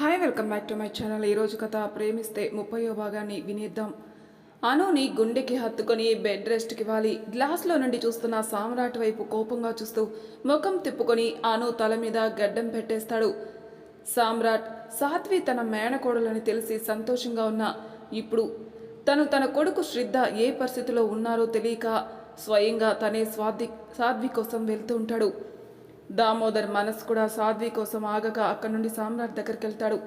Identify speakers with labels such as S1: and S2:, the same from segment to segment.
S1: Hi welcome back to my channel ఈరోజు కథ ప్రేమిస్తే ముప్పయో భాగాన్ని వినేద్దాం. అనుని గుండెకి హత్తుకొని బెడ్ రెస్ట్కి వాలి. గ్లాస్లో నుండి చూస్తున్న సామ్రాట్ వైపు కోపంగా చూస్తూ ముఖం తిప్పుకొని అను తల మీద గడ్డం పెట్టేస్తాడు. సామ్రాట్ సాత్వి తన మేనకోడలని తెలిసి సంతోషంగా ఉన్న. ఇప్పుడు తను తన కొడుకు శ్రద్ధ ఏ పరిస్థితిలో ఉన్నారో తెలియక స్వయంగా తనే స్వాతి సాధ్వి కోసం వెళ్తూ ఉంటాడు. దామోదర్ మనసు కూడా సాధ్వి కోసం ఆగక అక్కడి నుండి సామ్రాట్ దగ్గరికి వెళ్తాడు.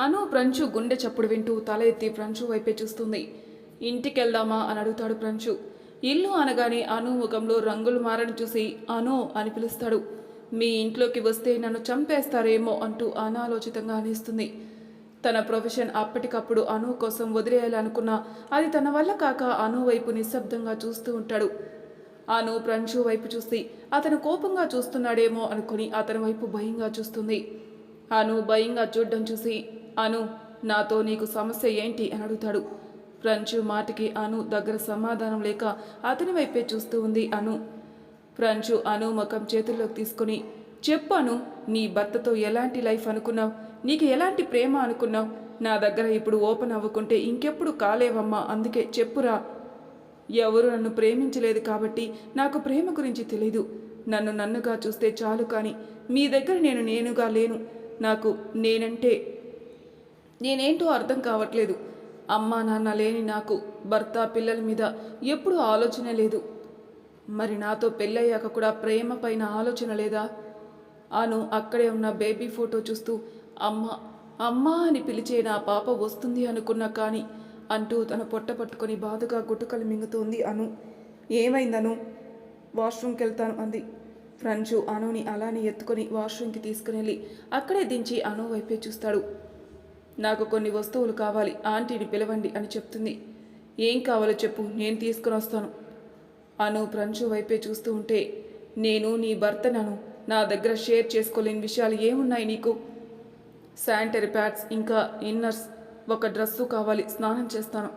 S1: అను ప్రంచు గుండె చప్పుడు వింటూ తల ఎత్తి ప్రంచు వైపే చూస్తుంది. ఇంటికి వెళ్దామా అని అడుగుతాడు ప్రంచు. ఇల్లు అనగానే అను ముఖంలో రంగులు మారని చూసి అను అని పిలుస్తాడు. మీ ఇంట్లోకి వస్తే నన్ను చంపేస్తారేమో అంటూ అనాలోచితంగా అనిస్తుంది. తన ప్రొఫెషన్ అప్పటికప్పుడు అను కోసం వదిలేయాలనుకున్నా అది తన వల్ల కాక అను వైపు నిశ్శబ్దంగా చూస్తూ ఉంటాడు. ఆను ప్రంచు వైపు చూసి అతను కోపంగా చూస్తున్నాడేమో అనుకుని అతని వైపు భయంగా చూస్తుంది. అను భయంగా చూడడం చూసి అను నాతో నీకు సమస్య ఏంటి? అని అడుగుతాడు. ప్రంచు మాటకి అను దగ్గర సమాధానం లేక అతని వైపే చూస్తూ ఉంది అను. ప్రంచు అను ముఖం చేతుల్లోకి తీసుకుని చెప్పాను నీ భర్తతో ఎలాంటి లైఫ్ అనుకున్నావు? నీకు ఎలాంటి ప్రేమ అనుకున్నావు? నా దగ్గర ఇప్పుడు ఓపెన్ అవ్వకుంటే ఇంకెప్పుడు కాలేవమ్మా అందుకే చెప్పురా. ఎవరు నన్ను ప్రేమించలేదు కాబట్టి నాకు ప్రేమ గురించి తెలీదు. నన్ను నన్నుగా చూస్తే చాలు కానీ మీ దగ్గర నేను నేనుగా లేను. నాకు నేనంటే నేనేంటో అర్థం కావట్లేదు. అమ్మా నాన్న లేని నాకు భర్త పిల్లల మీద ఎప్పుడూ ఆలోచన లేదు. మరి నాతో పెళ్ళయ్యాక కూడా ప్రేమ పైన ఆలోచన లేదా? అను అక్కడే ఉన్న బేబీ ఫోటో చూస్తూ అమ్మ అమ్మా అని పిలిచే నా పాప వస్తుంది అనుకున్నా కానీ అంటూ తన పొట్ట పట్టుకొని బాధగా గుట్టుకలు మింగుతోంది అను. ఏమైందను? వాష్రూమ్కి వెళ్తాను అంది. ఫ్రంచు అనుని అలానే ఎత్తుకొని వాష్రూమ్కి తీసుకుని వెళ్ళి అక్కడే దించి అను వైపే చూస్తాడు. నాకు కొన్ని వస్తువులు కావాలి ఆంటీని పిలవండి అని చెప్తుంది. ఏం కావాలో చెప్పు నేను తీసుకుని వస్తాను. అను ప్రంచు వైపే చూస్తూ ఉంటే నేను నీ భర్తనను నా దగ్గర షేర్ చేసుకోలేని విషయాలు ఏమున్నాయి నీకు? శానిటరీ ప్యాడ్స్ ఇంకా ఇన్నర్స్ ఒక డ్రెస్సు కావాలి స్నానం చేస్తాను.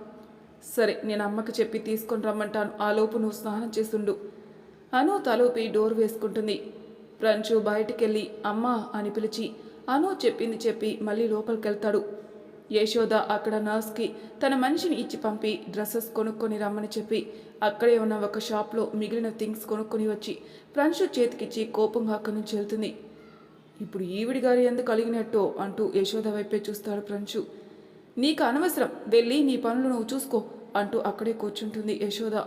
S1: సరే నేను అమ్మకి చెప్పి తీసుకొని రమ్మంటాను. ఆ లోపు నువ్వు స్నానం చేస్తుండు. అను తలూపి డోర్ వేసుకుంటుంది. ప్రంచు బయటికెళ్ళి అమ్మా అని పిలిచి అను చెప్పింది చెప్పి మళ్ళీ లోపలికెళ్తాడు. యశోద అక్కడ నర్స్కి తన మనిషిని ఇచ్చి పంపి డ్రెస్సెస్ కొనుక్కొని రమ్మని చెప్పి అక్కడే ఉన్న ఒక షాప్లో మిగిలిన థింగ్స్ కొనుక్కొని వచ్చి ప్రంశు చేతికిచ్చి కోపంగా అక్కడి నుంచి వెళ్తుంది. ఇప్పుడు ఈవిడి గారి ఎందుకు కలిగినట్టు అంటూ యశోద వైపే చూస్తాడు ప్రంశు నీకు అనవసరం. వెళ్ళి నీ పనులు నువ్వు చూసుకో అంటూ అక్కడే కూర్చుంటుంది యశోద.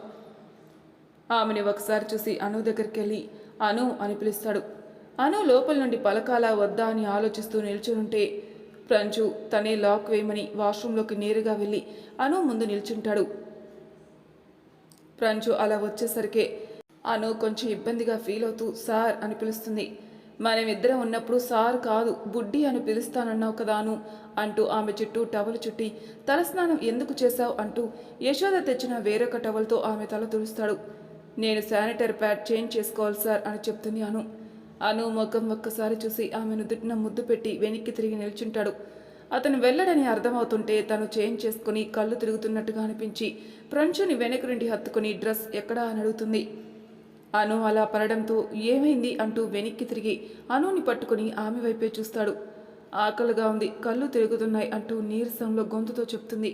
S1: ఆమెని ఒకసారి చూసి అను దగ్గరికి వెళ్ళి అను అని పిలుస్తాడు. అను లోపల నుండి పలకాలా వద్దా అని ఆలోచిస్తూ నిల్చునుంటే ప్రంచు తనే లాక్ వేయమని వాష్రూంలోకి నేరుగా వెళ్ళి అను ముందు నిల్చుంటాడు. ప్రంచు అలా వచ్చేసరికే అను కొంచెం ఇబ్బందిగా ఫీల్ అవుతూ సార్ అని పిలుస్తుంది. మనమిద్దరం ఉన్నప్పుడు సార్ కాదు బుడ్డి అని పిలుస్తానన్నావు కదాను అంటూ ఆమె చుట్టూ టవల్ చుట్టి తలస్నానం ఎందుకు చేశావు అంటూ యశోద తెచ్చిన వేరొక టవల్తో ఆమె తల తుడుస్తాడు. నేను శానిటరీ ప్యాడ్ చేంజ్ చేసుకోవాలి సార్ అని చెప్తుంది అను. అను ముఖం ఒక్కసారి చూసి ఆమెను దుట్టిన ముద్దు పెట్టి వెనక్కి తిరిగి నిల్చుంటాడు. అతను వెళ్ళడని అర్థమవుతుంటే తను చేంజ్ చేసుకుని కళ్ళు తిరుగుతున్నట్టుగా అనిపించి ప్రంచుని వెనక నుండి హత్తుకుని డ్రెస్ ఎక్కడా? అని అడుగుతుంది. అను అలా పడడంతో ఏమైంది అంటూ వెనక్కి తిరిగి అనుని పట్టుకుని ఆమె వైపే చూస్తాడు. ఆకలిగా ఉంది కళ్ళు తిరుగుతున్నాయి అంటూ నీరసంలో గొంతుతో చెప్తుంది.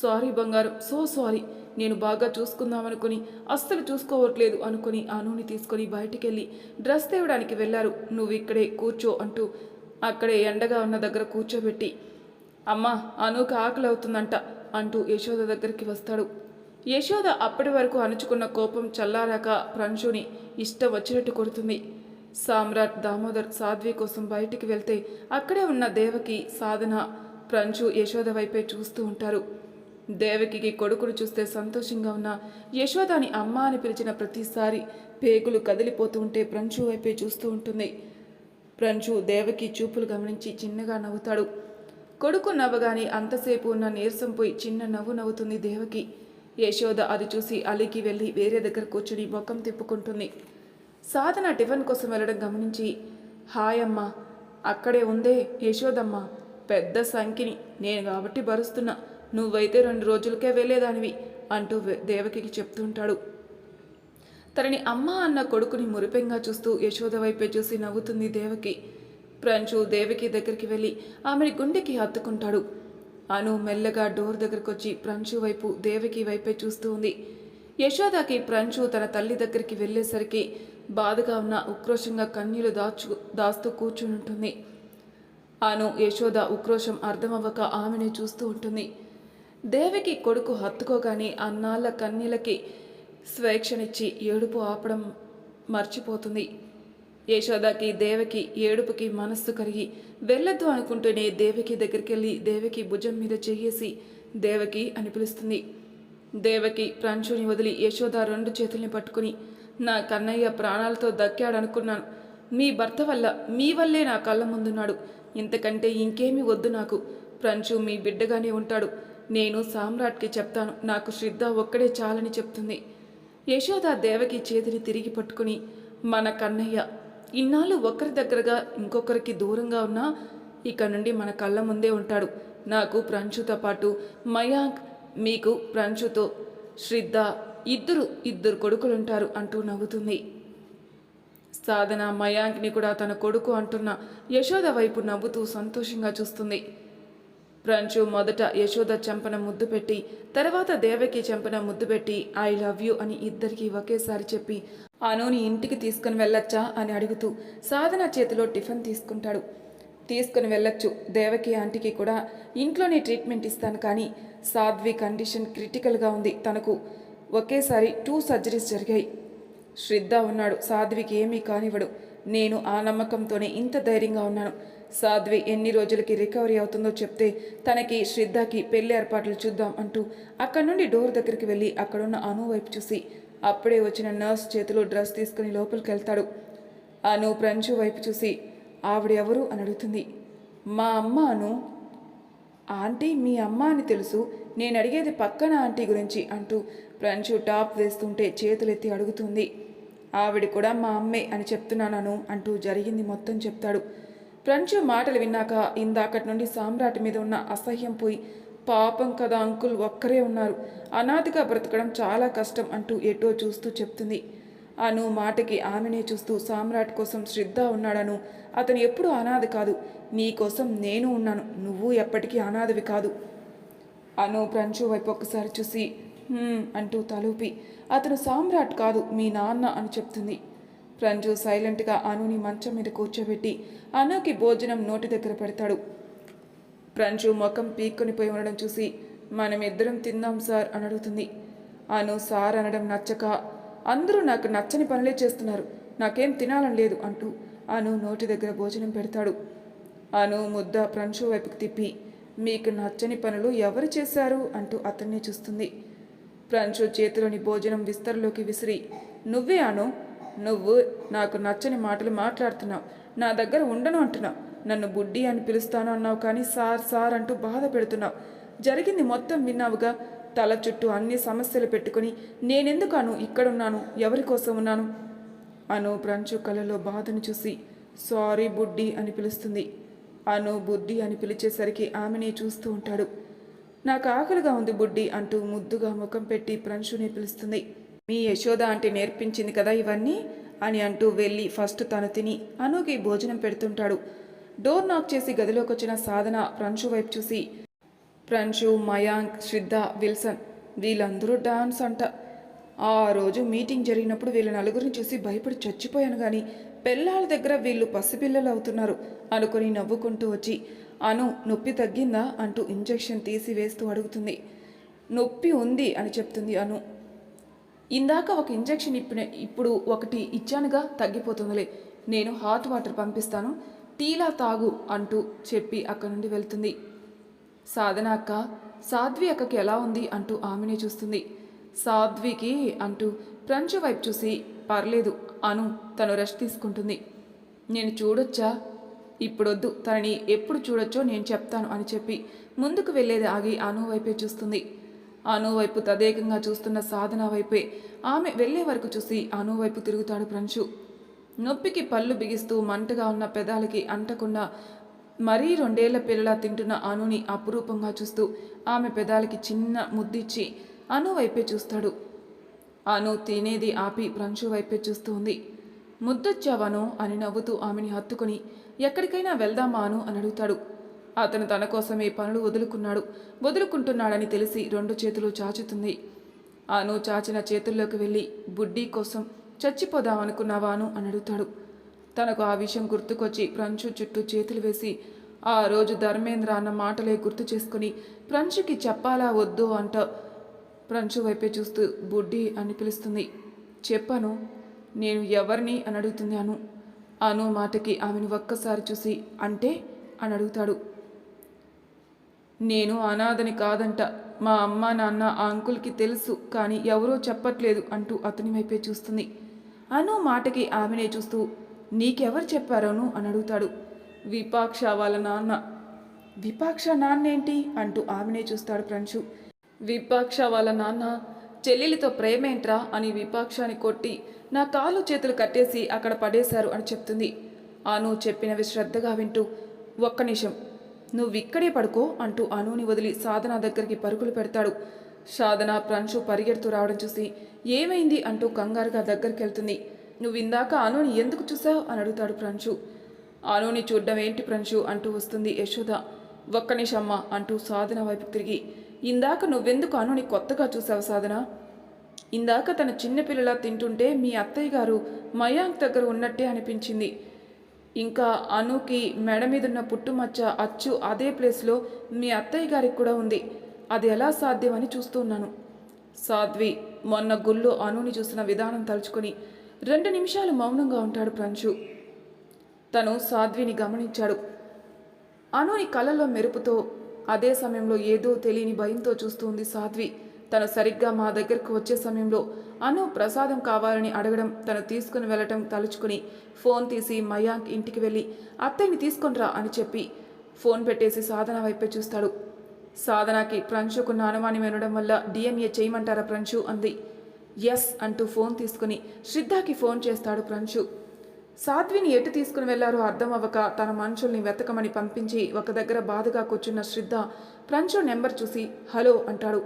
S1: సారీ బంగారం సో సారీ. నేను బాగా చూసుకుందామనుకుని అస్సలు చూసుకోవట్లేదు అనుకుని అనుని తీసుకొని బయటికెళ్ళి డ్రెస్ తేవడానికి వెళ్ళారు. నువ్వు ఇక్కడే కూర్చో అంటూ అక్కడే ఎండగా ఉన్న దగ్గర కూర్చోబెట్టి అమ్మా అనుకు ఆకలి అవుతుందంట అంటూ యశోద దగ్గరికి వస్తాడు. యశోద అప్పటి వరకు అణుచుకున్న కోపం చల్లారాక ప్రంశుని ఇష్టం వచ్చినట్టు కొడుతుంది. సామ్రాట్ దామోదర్ సాధ్వి కోసం బయటికి వెళ్తే అక్కడే ఉన్న దేవకి సాధన ప్రంచు యశోద వైపే చూస్తూ ఉంటారు. దేవకికి కొడుకును చూస్తే సంతోషంగా ఉన్న యశోదాని అమ్మ అని పిలిచిన ప్రతిసారి పేగులు కదిలిపోతూ ఉంటే ప్రంచు వైపే చూస్తూ ఉంటుంది. ప్రంచు దేవకి చూపులు గమనించి చిన్నగా నవ్వుతాడు. కొడుకు నవ్వగానే అంతసేపు ఉన్న నీరసం పోయి చిన్న నవ్వు నవ్వుతుంది దేవకి. యశోద అది చూసి అలికి వెళ్ళి వేరే దగ్గర కూర్చుని ముఖం తిప్పుకుంటుంది. సాధన టిఫిన్ కోసం వెళ్ళడం గమనించి హాయ్ అక్కడే ఉందే యశోదమ్మ. పెద్ద సంఖ్యని నేను కాబట్టి భరుస్తున్నా. నువ్వైతే రెండు రోజులకే వెళ్ళేదానివి అంటూ వె- దేవకికి చెప్తుంటాడు తనని అమ్మ అన్న కొడుకుని మురిపెంగా చూస్తూ యశోద వైపే చూసి నవ్వుతుంది దేవకి. ప్రంచు దేవకి దగ్గరికి వెళ్ళి ఆమెని గుండెకి హత్తుకుంటాడు. అను మెల్లగా డోర్ దగ్గరకు వచ్చి ప్రంచు వైపు దేవకి వైపే చూస్తూ ఉంది. యశోదకి ప్రంచు తన తల్లి దగ్గరికి వెళ్ళేసరికి బాధగా ఉన్న ఉక్రోషంగా కన్నీళ్ళు దాచు దాస్తూ కూర్చుని ఉంటుంది అను యశోద ఉక్రోషం అర్థమవ్వక ఆమెనే చూస్తూ ఉంటుంది. దేవికి కొడుకు హత్తుకోగానే అన్నాళ్ళ కన్నీలకి స్వేచ్ఛనిచ్చి ఏడుపు ఆపడం మర్చిపోతుంది. యశోదకి దేవకి ఏడుపుకి మనస్సు కరిగి వెళ్ళొద్దు అనుకుంటూనే దేవకి దగ్గరికి వెళ్ళి దేవకి భుజం మీద చేయేసి దేవకి అని పిలుస్తుంది. దేవకి ప్రంచుని వదిలి యశోద రెండు చేతుల్ని పట్టుకుని నా కన్నయ్య ప్రాణాలతో దక్కాడనుకున్నాను. మీ భర్త వల్ల మీ వల్లే నా కళ్ళ ముందున్నాడు. ఇంతకంటే ఇంకేమీ వద్దు నాకు. ప్రంచు మీ బిడ్డగానే ఉంటాడు. నేను సామ్రాట్కి చెప్తాను. నాకు శ్రద్ధ ఒక్కడే చాలని చెప్తుంది. యశోద దేవకి చేతిని తిరిగి పట్టుకుని మన కన్నయ్య ఇన్నాళ్ళు ఒకరి దగ్గరగా ఇంకొకరికి దూరంగా ఉన్నా ఇక నుండి మన కళ్ళ ముందే ఉంటాడు. నాకు ప్రంచుతో పాటు మయాంక్ మీకు ప్రంచుతో శ్రద్ధ ఇద్దరు ఇద్దరు కొడుకులుంటారు అంటూ నవ్వుతుంది. సాధన మయాంక్ని కూడా తన కొడుకు అంటున్న యశోద వైపు నవ్వుతూ సంతోషంగా చూస్తుంది. ప్రంచు మొదట యశోద చెంపన ముద్దు పెట్టి తర్వాత దేవకి చెంపన ముద్దు పెట్టి ఐ లవ్ యూ అని ఇద్దరికి ఒకేసారి చెప్పి అనుని ఇంటికి తీసుకుని వెళ్ళొచ్చా? అని అడుగుతూ సాధన చేతిలో టిఫిన్ తీసుకుంటాడు. తీసుకుని వెళ్ళొచ్చు. దేవకి ఆంటీకి కూడా ఇంట్లోనే ట్రీట్మెంట్ ఇస్తాను కానీ సాధ్వి కండిషన్ క్రిటికల్గా ఉంది. తనకు ఒకేసారి టూ సర్జరీస్ జరిగాయి. శ్రద్ధ ఉన్నాడు. సాధ్వికి ఏమీ కానివ్వడు. నేను ఆ నమ్మకంతోనే ఇంత ధైర్యంగా ఉన్నాను. సాధ్వి ఎన్ని రోజులకి రికవరీ అవుతుందో చెప్తే తనకి శ్రద్ధకి పెళ్ళి ఏర్పాట్లు చూద్దాం అంటూ అక్కడి నుండి డోర్ దగ్గరికి వెళ్ళి అక్కడున్న అను వైపు చూసి అప్పుడే వచ్చిన నర్స్ చేతిలో డ్రెస్ తీసుకుని లోపలికి వెళ్తాడు. అను ప్రంచు వైపు చూసి ఆవిడ ఎవరు అని అడుగుతుంది. మా అమ్మ అను. ఆంటీ మీ అమ్మ అని తెలుసు. నేను అడిగేది పక్కన ఆంటీ గురించి అంటూ ప్రంచు టాప్ వేస్తుంటే చేతులెత్తి అడుగుతుంది. ఆవిడ కూడా మా అమ్మే అని చెప్తున్నాను అంటూ జరిగింది మొత్తం చెప్తాడు. ప్రంచు మాటలు విన్నాక ఇందాకటి నుండి సామ్రాట్ మీద ఉన్న అసహ్యం పోయి పాపం కదా అంకుల్ ఒక్కరే ఉన్నారు. అనాథగా బ్రతకడం చాలా కష్టం అంటూ ఎటో చూస్తూ చెప్తుంది. అను మాటకి ఆమెనే చూస్తూ సామ్రాట్ కోసం శ్రద్ధ ఉన్నాడను. అతను ఎప్పుడూ అనాథ కాదు. నీ కోసం నేను ఉన్నాను. నువ్వు ఎప్పటికీ అనాథవి కాదు. అను ప్రంచు వైపు ఒక్కసారి చూసి అంటూ తలూపి. అతను సామ్రాట్ కాదు మీ నాన్న అని చెప్తుంది. ప్రంజు సైలెంట్గా అనుని మంచం మీద కూర్చోబెట్టి అనుకి భోజనం నోటి దగ్గర పెడతాడు. ప్రంజు ముఖం పీక్కునిపోయి ఉండడం చూసి మనమిద్దరం తిందాం సార్ అని అడుగుతుంది. అను సార్ అనడం నచ్చక అందరూ నాకు నచ్చని పనులే చేస్తున్నారు నాకేం తినాలని లేదు అంటూ అను నోటి దగ్గర భోజనం పెడతాడు. అను ముద్ద ప్రంజు వైపుకి తిప్పి మీకు నచ్చని పనులు ఎవరు చేశారు? అంటూ అతన్ని చూస్తుంది. ప్రంచు చేతిలోని భోజనం విస్తరలోకి విసిరి నువ్వే అను నువ్వు నాకు నచ్చని మాటలు మాట్లాడుతున్నావు. నా దగ్గర ఉండను అంటున్నావు. నన్ను బుడ్డి అని పిలుస్తాను అన్నావు కానీ సార్ సార్ అంటూ బాధ పెడుతున్నావు. జరిగింది మొత్తం విన్నావుగా? తల చుట్టూ అన్ని సమస్యలు పెట్టుకుని నేనెందుకు అను? ఇక్కడున్నాను. ఎవరి కోసం ఉన్నాను? అను ప్రంచు కళ్ళలో బాధను చూసి సారీ బుడ్డి అని పిలుస్తుంది. అను బుడ్డి అని పిలిచేసరికి ఆమెనే చూస్తూ ఉంటాడు. నాకు ఆకలిగా ఉంది బుడ్డి అంటూ ముద్దుగా ముఖం పెట్టి ప్రంశుని పిలుస్తుంది. మీ యశోద అంటే నేర్పించింది కదా ఇవన్నీ? అని అంటూ వెళ్ళి ఫస్ట్ తను తిని అనుకి భోజనం పెడుతుంటాడు. డోర్ నాక్ చేసి గదిలోకి వచ్చిన సాధన ప్రంశు వైపు చూసి ప్రంశు మయాంక్ శ్రద్ధ విల్సన్ వీళ్ళందరూ డాన్స్ అంట. ఆ రోజు మీటింగ్ జరిగినప్పుడు వీళ్ళ నలుగురిని చూసి భయపడి చచ్చిపోయాను కానీ పెళ్ళాళ్ళ దగ్గర వీళ్ళు పసిపిల్లలు అవుతున్నారు అనుకుని నవ్వుకుంటూ వచ్చి అను నొప్పి తగ్గిందా అంటూ ఇంజెక్షన్ తీసి వేస్తూ అడుగుతుంది. నొప్పి ఉంది అని చెప్తుంది అను. ఇందాక ఒక ఇంజెక్షన్ ఇప్పిన ఇప్పుడు ఒకటి ఇచ్చానుగా తగ్గిపోతుందిలే. నేను హాట్ వాటర్ పంపిస్తాను. టీలా తాగు అంటూ చెప్పి అక్కడి నుండి వెళ్తుంది. సాధన అక్క సాధ్వి అక్కకి ఎలా ఉంది అంటూ ఆమెనే చూస్తుంది. సాధ్వికి అంటూ ప్రంచు వైపు చూసి పర్లేదు అను తను రెస్ట్ తీసుకుంటుంది. నేను చూడొచ్చా? ఇప్పుడొద్దు. తనని ఎప్పుడు చూడొచ్చో నేను చెప్తాను అని చెప్పి ముందుకు వెళ్ళేది ఆగి అను వైపే చూస్తుంది. అను వైపు తదేకంగా చూస్తున్న సాధన వైపే. ఆమె వెళ్ళే వరకు చూసి అను వైపు తిరుగుతాడు ప్రంశు నొప్పికి పళ్ళు బిగిస్తూ మంటగా ఉన్న పెదాలకి అంటకుండా మరీ రెండేళ్ళ పిల్లలా తింటున్న అనుని అపురూపంగా చూస్తూ ఆమె పెదాలకి చిన్న ముద్దిచ్చి అను వైపే చూస్తాడు. అను తినేది ఆపి ప్రంశు వైపే చూస్తూ ఉంది. ముద్దొచ్చావను అని నవ్వుతూ ఆమెని హత్తుకొని ఎక్కడికైనా వెళ్దామా అను అని అడుగుతాడు. అతను తన కోసమే పనులు వదులుకున్నాడు. వదులుకుంటున్నాడని తెలిసి రెండు చేతులు చాచుతుంది. అను చాచిన చేతుల్లోకి వెళ్ళి బుడ్డీ కోసం చచ్చిపోదామనుకున్నావాను? అని అడుగుతాడు. తనకు ఆ విషయం గుర్తుకొచ్చి ప్రంచు చుట్టూ చేతులు వేసి ఆ రోజు ధర్మేంద్ర అన్న మాటలే గుర్తు చేసుకుని ప్రంచుకి చెప్పాలా వద్దు అంట. ప్రంచు వైపే చూస్తూ బుడ్డి అని పిలుస్తుంది. చెప్పాను. నేను ఎవరిని? అని అడుగుతుంది అను మాటకి ఆమెను ఒక్కసారి చూసి అంటే అని అడుగుతాడు. నేను అనాథని కాదంట. మా అమ్మ నాన్న ఆ అంకుల్కి తెలుసు కానీ ఎవరో చెప్పట్లేదు అంటూ అతని వైపే చూస్తుంది. అను మాటకి ఆమెనే చూస్తూ నీకెవరు చెప్పారోను అని అడుగుతాడు. విపాక్ష వాళ్ళ నాన్న. విపాక్ష నాన్నేంటి అంటూ ఆమెనే చూస్తాడు ప్రంశు విపాక్ష వాళ్ళ నాన్న చెల్లెలితో ప్రేమేంట్రా అని విపాక్షాన్ని కొట్టి నా కాళ్ళు చేతులు కట్టేసి అక్కడ పడేశారు అని చెప్తుంది. అను చెప్పినవి శ్రద్ధగా వింటూ ఒక్క నిమిషం నువ్విక్కడే పడుకో అంటూ అనుని వదిలి సాధన దగ్గరికి పరుగులు పెడతాడు. సాధన ప్రంశు పరిగెడుతూ రావడం చూసి ఏమైంది? అంటూ కంగారుగా దగ్గరికి వెళ్తుంది నువ్వు ఇందాక అనుని ఎందుకు చూసావు? అని అడుగుతాడు ప్రంశు అనుని చూడ్డం ఏంటి ప్రంశు అంటూ వస్తుంది యశోద. ఒక్క నిమిషమ్మ అంటూ సాధన వైపు తిరిగి ఇందాక నువ్వెందుకు అనుని కొత్తగా చూసావు సాధన? ఇందాక తన చిన్నపిల్లలా తింటుంటే మీ అత్తయ్య గారు మయాంక్ దగ్గర ఉన్నట్టే అనిపించింది. ఇంకా అనుకి మెడ మీదున్న పుట్టుమచ్చ అచ్చు అదే ప్లేస్లో మీ అత్తయ్య గారికి కూడా ఉంది. అది ఎలా సాధ్యమని చూస్తున్నాను సాధ్వి మొన్న గుళ్ళు అనుని చూసిన విధానం తలుచుకొని రెండు నిమిషాలు మౌనంగా ఉంటాడు ప్రంశు తను సాధ్విని గమనించాడు. అనుని కళ్ళలో మెరుపుతో అదే సమయంలో ఏదో తెలియని భయంతో చూస్తుంది సాధ్వి. తను సరిగ్గా మా దగ్గరకు వచ్చే సమయంలో అను ప్రసాదం కావాలని అడగడం తను తీసుకుని వెళ్ళటం తలుచుకుని ఫోన్ తీసి మయాంక్ ఇంటికి వెళ్ళి అత్తయ్యని తీసుకొనిరా అని చెప్పి ఫోన్ పెట్టేసి సాధన వైపే చూస్తాడు. సాధనకి ప్రంశుకున్న అనుమానం వినడం వల్ల డిఎన్ఏ చేయమంటారా ప్రంశు అంది. ఎస్ అంటూ ఫోన్ తీసుకుని శ్రద్ధకి ఫోన్ చేస్తాడు ప్రంశు సాధ్విని ఎటు తీసుకుని వెళ్ళారో అర్థం అవ్వక తన మనుషుల్ని వెతకమని పంపించి ఒక దగ్గర బాధగా కూర్చున్న శ్రద్ధ ప్రంచు నెంబర్ చూసి హలో అంటాడు.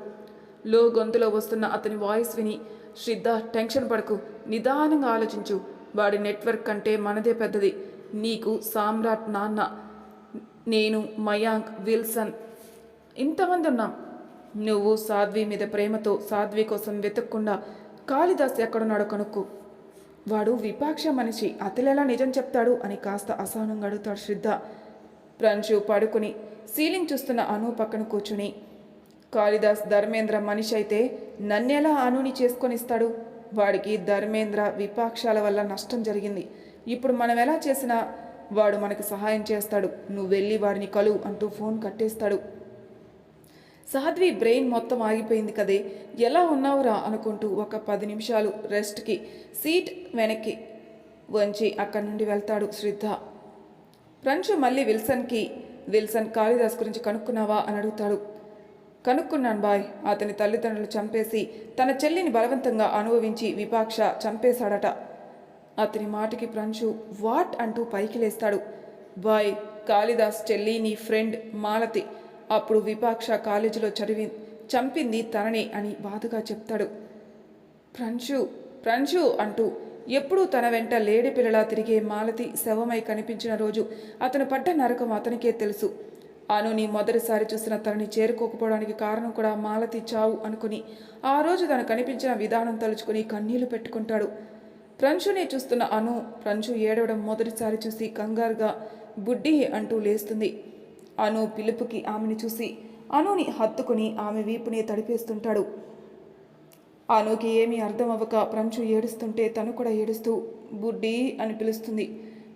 S1: లో గొంతులో వస్తున్న అతని వాయిస్ విని శ్రద్ధ టెన్షన్ పడకు నిదానంగా ఆలోచించు. వాడి నెట్వర్క్ కంటే మనదే పెద్దది. నీకు సామ్రాట్ నాన్న నేను మయాంక్ విల్సన్. ఇంతమంది ఉన్నాం. నువ్వు సాధ్వి మీద ప్రేమతో సాధ్వి కోసం వెతకకుండా కాళిదాస్ ఎక్కడున్నాడో కనుక్కు. వాడు విపాక్ష మనిషి అతలెలా నిజం చెప్తాడు అని కాస్త అసహనంగా అడుగుతాడు శ్రద్ధ. ప్రంశు పడుకుని సీలింగ్ చూస్తున్న అను పక్కన కూర్చుని కాళిదాస్ ధర్మేంద్ర మనిషి అయితే నన్నెలా అనుని చేసుకొని ఇస్తాడు? వాడికి ధర్మేంద్ర విపాక్షాల వల్ల నష్టం జరిగింది. ఇప్పుడు మనం ఎలా చేసినా వాడు మనకు సహాయం చేస్తాడు. నువ్వు వెళ్ళి వాడిని కలువు అంటూ ఫోన్ కట్టేస్తాడు. సాధ్వి బ్రెయిన్ మొత్తం ఆగిపోయింది కదే. ఎలా ఉన్నావురా అనుకుంటూ ఒక పది నిమిషాలు రెస్ట్కి సీట్ వెనక్కి వంచి అక్కడి నుండి వెళ్తాడు శ్రద్ధ. ప్రంచు మళ్ళీ విల్సన్కి విల్సన్ కాళిదాస్ గురించి కనుక్కున్నావా? అని అడుగుతాడు. కనుక్కున్నాను బాయ్. అతని తల్లిదండ్రులు చంపేసి తన చెల్లిని బలవంతంగా అనుభవించి విపాక్ష చంపేశాడట. అతని మాటకి ప్రంచు వాట్? అంటూ పైకి లేస్తాడు. బాయ్ కాళిదాస్ చెల్లి నీ ఫ్రెండ్ మాలతి అప్పుడు విపాక్ష కాలేజీలో చదివి చంపింది తననే అని బాధగా చెప్తాడు. ప్రంశు ప్రంశు అంటూ ఎప్పుడూ తన వెంట లేడి పిల్లలా తిరిగే మాలతి శవమై కనిపించిన రోజు అతను పడ్డ నరకం అతనికే తెలుసు. అనుని మొదటిసారి చూసిన తనని చేరుకోకపోవడానికి కారణం కూడా మాలతి చావు అనుకుని ఆ రోజు తను కనిపించిన విధానం తలుచుకుని కన్నీళ్ళు పెట్టుకుంటాడు. ప్రంశుని చూస్తున్న అను ప్రంశు ఏడవడం మొదటిసారి చూసి కంగారుగా బుడ్డి అంటూ లేస్తుంది. అను పిలుపుకి ఆమెని చూసి అనుని హత్తుకుని ఆమె వీపుని తడిపేస్తుంటాడు. అనుకి ఏమీ అర్థం అవ్వక ప్రంచు ఏడుస్తుంటే తను కూడా ఏడుస్తూ బుడ్డి అని పిలుస్తుంది.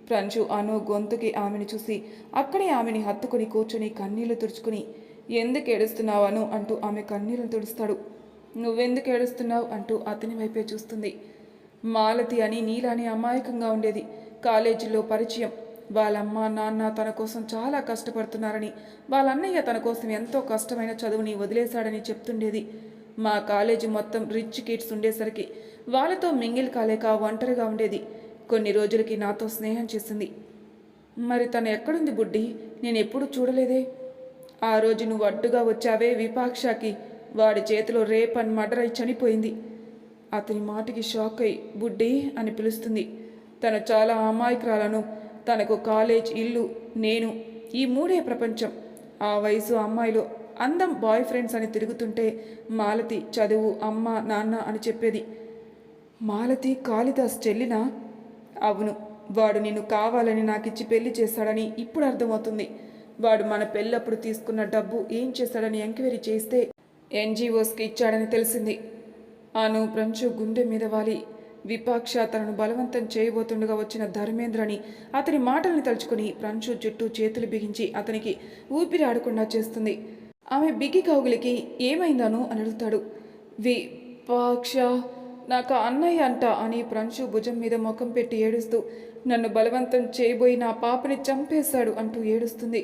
S1: ప్రంచు అను గొంతుకి ఆమెను చూసి అక్కడే ఆమెని హత్తుకుని కూర్చుని కన్నీళ్ళు తుడుచుకుని ఎందుకు ఏడుస్తున్నావు అను? అంటూ ఆమె కన్నీళ్ళు తుడుస్తాడు. నువ్వెందుకు ఏడుస్తున్నావు? అంటూ అతని వైపే చూస్తుంది. మాలతి అని నీలాని అమాయకంగా ఉండేది. కాలేజీలో పరిచయం. వాళ్ళమ్మ నాన్న తన కోసం చాలా కష్టపడుతున్నారని వాళ్ళ అన్నయ్య తన కోసం ఎంతో కష్టమైన చదువుని వదిలేశాడని చెప్తుండేది. మా కాలేజీ మొత్తం రిచ్ కిడ్స్ ఉండేసరికి వాళ్ళతో మింగిల్ కాలేక ఒంటరిగా ఉండేది. కొన్ని రోజులకి నాతో స్నేహం చేసింది. మరి తను ఎక్కడుంది బుడ్డి? నేను ఎప్పుడు చూడలేదే. ఆ రోజు నువ్వు అడ్డుగా వచ్చావే విపాక్షకి. వాడి చేతిలో రేప్ అని మర్డర్ అయి చనిపోయింది. అతని మాటకి షాక్ అయి బుడ్డి అని పిలుస్తుంది. తను చాలా అమాయకురాలను తనకు కాలేజ్ ఇల్లు నేను ఈ మూడే ప్రపంచం. ఆ వయసు అమ్మాయిలు అందం బాయ్ ఫ్రెండ్స్ అని తిరుగుతుంటే మాలతి చదువు అమ్మ నాన్న అని చెప్పేది. మాలతి కాళిదాస్ చెల్లినా? అవును వాడు నిన్ను కావాలని నాకిచ్చి పెళ్ళి చేశాడని ఇప్పుడు అర్థమవుతుంది. వాడు మన పెళ్ళప్పుడు తీసుకున్న డబ్బు ఏం చేశాడని ఎంక్వైరీ చేస్తే ఎన్జిఓస్కి ఇచ్చాడని తెలిసింది. అను ప్రంచు గుండె మీద వాలి. విపాక్ష తనను బలవంతం చేయబోతుండగా వచ్చిన ధర్మేంద్రని అతని మాటల్ని తలుచుకుని ప్రంశు జుట్టు చేతులు బిగించి అతనికి ఊపిరి ఆడకుండా చేస్తుంది. ఆమె బిగి కౌగులికి ఏమైందను అని అడుగుతాడు. విపాక్ష నాకు అన్నయ్య అంట అని ప్రంశు భుజం మీద ముఖం పెట్టి ఏడుస్తూ నన్ను బలవంతం చేయబోయి నా పాపని చంపేశాడు అంటూ ఏడుస్తుంది.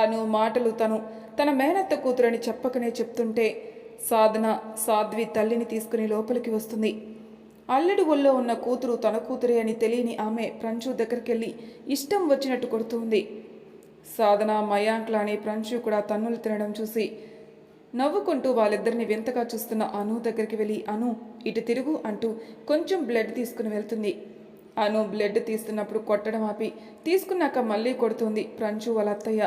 S1: అను మాటలు తను తన మేనత్త కూతురని చెప్పకనే చెప్తుంటే సాధన సాధ్వి తల్లిని తీసుకుని లోపలికి వస్తుంది. అల్లడి ఒళ్ళో ఉన్న కూతురు తన కూతురే అని తెలియని ఆమె ప్రంచు దగ్గరికెళ్ళి ఇష్టం వచ్చినట్టు కొడుతుంది. సాధన మయాంక్లా అని ప్రంచు కూడా తన్నులు తినడం చూసి నవ్వుకుంటూ వాళ్ళిద్దరిని వింతగా చూస్తున్న అను దగ్గరికి వెళ్ళి అను ఇటు తిరుగు అంటూ కొంచెం బ్లడ్ తీసుకుని వెళ్తుంది. అను బ్లడ్ తీస్తున్నప్పుడు కొట్టడం ఆపి తీసుకున్నాక మళ్ళీ కొడుతుంది ప్రంచు వాళ్ళ అత్తయ్య.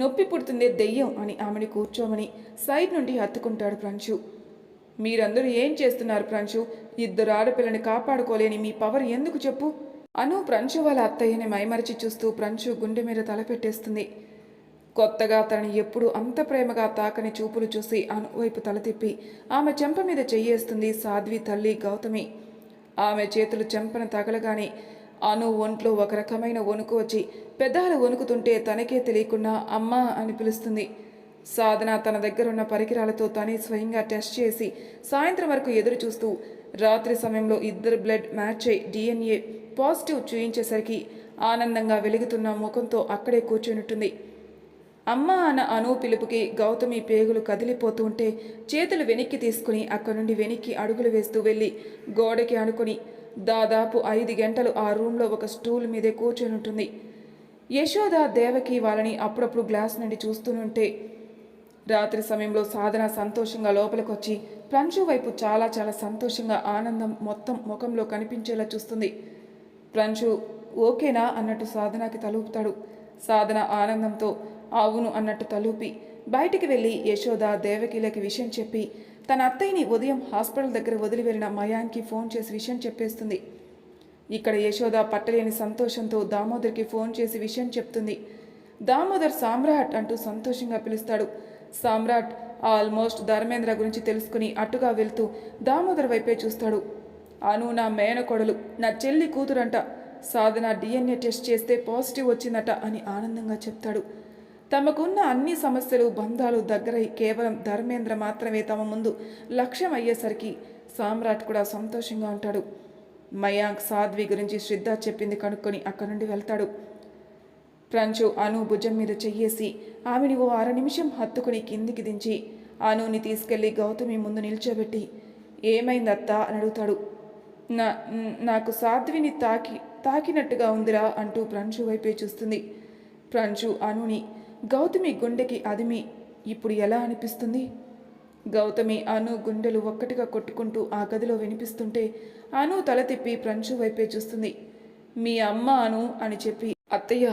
S1: నొప్పి పుడుతుందే దెయ్యం అని ఆమెని కూర్చోమని సైడ్ నుండి హత్తుకుంటాడు ప్రంచు. మీరందరూ ఏం చేస్తున్నారు ప్రంచు? ఇద్దరు ఆడపిల్లని కాపాడుకోలేని మీ పవర్ ఎందుకు చెప్పు? అను ప్రంచు వాళ్ళ అత్తయ్యని మైమరిచి చూస్తూ ప్రంచు గుండె మీద తలపెట్టేస్తుంది. కొత్తగా తనని ఎప్పుడు అంత ప్రేమగా తాకని చూపులు చూసి అను వైపు తల తిప్పి ఆమె చెంప మీద చెయ్యేస్తుంది సాధ్వి తల్లి గౌతమి. ఆమె చేతులు చెంపన తగలగానే అను ఒంట్లో ఒక రకమైన వణుకు వచ్చి పెద్దలు వణుకుతుంటే తనకే తెలియకుండా అమ్మా అని పిలుస్తుంది. సాధన తన దగ్గరున్న పరికరాలతో తనే స్వయంగా టెస్ట్ చేసి సాయంత్రం వరకు ఎదురు చూస్తూ రాత్రి సమయంలో ఇద్దరు బ్లడ్ మ్యాచ్ అయి డిఎన్ఏ పాజిటివ్ చూయించేసరికి ఆనందంగా వెలుగుతున్న ముఖంతో అక్కడే కూర్చున్నట్టుంది. అమ్మ అన్న అను పిలుపుకి గౌతమి పేగులు కదిలిపోతూ ఉంటే చేతులు వెనక్కి తీసుకుని అక్కడి నుండి వెనక్కి అడుగులు వేస్తూ వెళ్ళి గోడకి అనుకుని దాదాపు ఐదు గంటలు ఆ రూమ్లో ఒక స్టూల్ మీదే కూర్చొని ఉంటుంది. యశోద దేవకి వాళ్ళని అప్పుడప్పుడు గ్లాస్ నుండి చూస్తూనుంటే రాత్రి సమయంలో సాధన సంతోషంగా లోపలికొచ్చి వచ్చి వైపు చాలా చాలా సంతోషంగా ఆనందం మొత్తం ముఖంలో కనిపించేలా చూస్తుంది. ప్రంచు ఓకేనా? అన్నట్టు సాధనకి తలూపుతాడు. సాధన ఆనందంతో అవును అన్నట్టు తలూపి బయటికి వెళ్ళి యశోద దేవకిలకి విషయం చెప్పి తన అత్తయ్యని ఉదయం హాస్పిటల్ దగ్గర వదిలి వెళ్ళిన మయాంకి ఫోన్ చేసి విషయం చెప్పేస్తుంది. ఇక్కడ యశోద పట్టలేని సంతోషంతో దామోదర్కి ఫోన్ చేసి విషయం చెప్తుంది. దామోదర్ సామ్రాట్ అంటూ సంతోషంగా పిలుస్తాడు. సామ్రాట్ ఆల్మోస్ట్ ధర్మేంద్ర గురించి తెలుసుకుని అటుగా వెళ్తూ దామోదర్ వైపే చూస్తాడు. అను నా మేనకొడలు నా చెల్లి కూతురంట. సాధన డిఎన్ఏ టెస్ట్ చేస్తే పాజిటివ్ వచ్చిందట అని ఆనందంగా చెప్తాడు. తమకున్న అన్ని సమస్యలు బంధాలు దగ్గరై కేవలం ధర్మేంద్ర మాత్రమే తమ ముందు లక్ష్యం అయ్యేసరికి సామ్రాట్ కూడా సంతోషంగా ఉంటాడు. మయాంక్ సాధ్వి గురించి శ్రద్ధ చెప్పింది కనుక్కొని అక్కడి నుండి వెళ్తాడు. ప్రంచు అను భుజం మీద చెయ్యేసి ఆమెని ఓ అర నిమిషం హత్తుకుని కిందికి దించి అనుని తీసుకెళ్ళి గౌతమి ముందు నిల్చోబెట్టి ఏమైందత్తా? అని అడుగుతాడు. నా నాకు సాధ్విని తాకి తాకినట్టుగా ఉందిరా అంటూ ప్రంచు వైపే చూస్తుంది. ప్రంచు అనుని గౌతమి గుండెకి అదిమి ఇప్పుడు ఎలా అనిపిస్తుంది? గౌతమి అను గుండెలు ఒక్కటిగా కొట్టుకుంటూ ఆ గదిలో వినిపిస్తుంటే అను తల తిప్పి ప్రంచు వైపే చూస్తుంది. మీ అమ్మ అను అని చెప్పి అత్తయ్య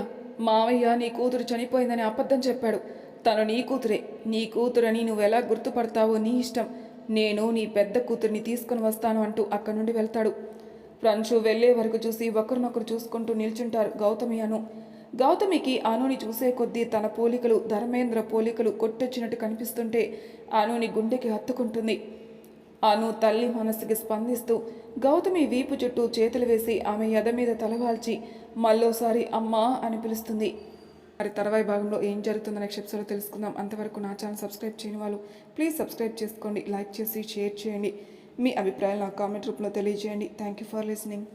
S1: మావయ్య నీ కూతురు చనిపోయిందని అబద్ధం చెప్పాడు. తను నీ కూతురే. నీ కూతురని నువ్వెలా గుర్తుపడతావో నీ ఇష్టం. నేను నీ పెద్ద కూతురిని తీసుకుని వస్తాను అంటూ అక్కడి నుండి వెళ్తాడు. ప్రంచు వెళ్ళే వరకు చూసి ఒకరినొకరు చూసుకుంటూ నిల్చుంటారు గౌతమి అను గౌతమికి అనుని చూసే కొద్దీ తన పోలికలు ధర్మేంద్ర పోలికలు కొట్టొచ్చినట్టు కనిపిస్తుంటే అనుని గుండెకి హత్తుకుంటుంది. అను తల్లి మనసుకి స్పందిస్తూ గౌతమి వీపు చుట్టూ చేతులు వేసి ఆమె ఎద మీద తలవాల్చి మళ్ళోసారి అమ్మా అని పిలుస్తుంది. మరి తర్వాయి భాగంలో ఏం జరుగుతుందో నెక్స్ట్ ఎపిసోడ్లో తెలుసుకుందాం. అంతవరకు నా ఛానల్ సబ్స్క్రైబ్ చేయని వాళ్ళు ప్లీజ్ సబ్స్క్రైబ్ చేసుకోండి లైక్ చేసి షేర్ చేయండి. మీ అభిప్రాయాలు నా కామెంట్ రూపంలో తెలియజేయండి. Thank you for listening.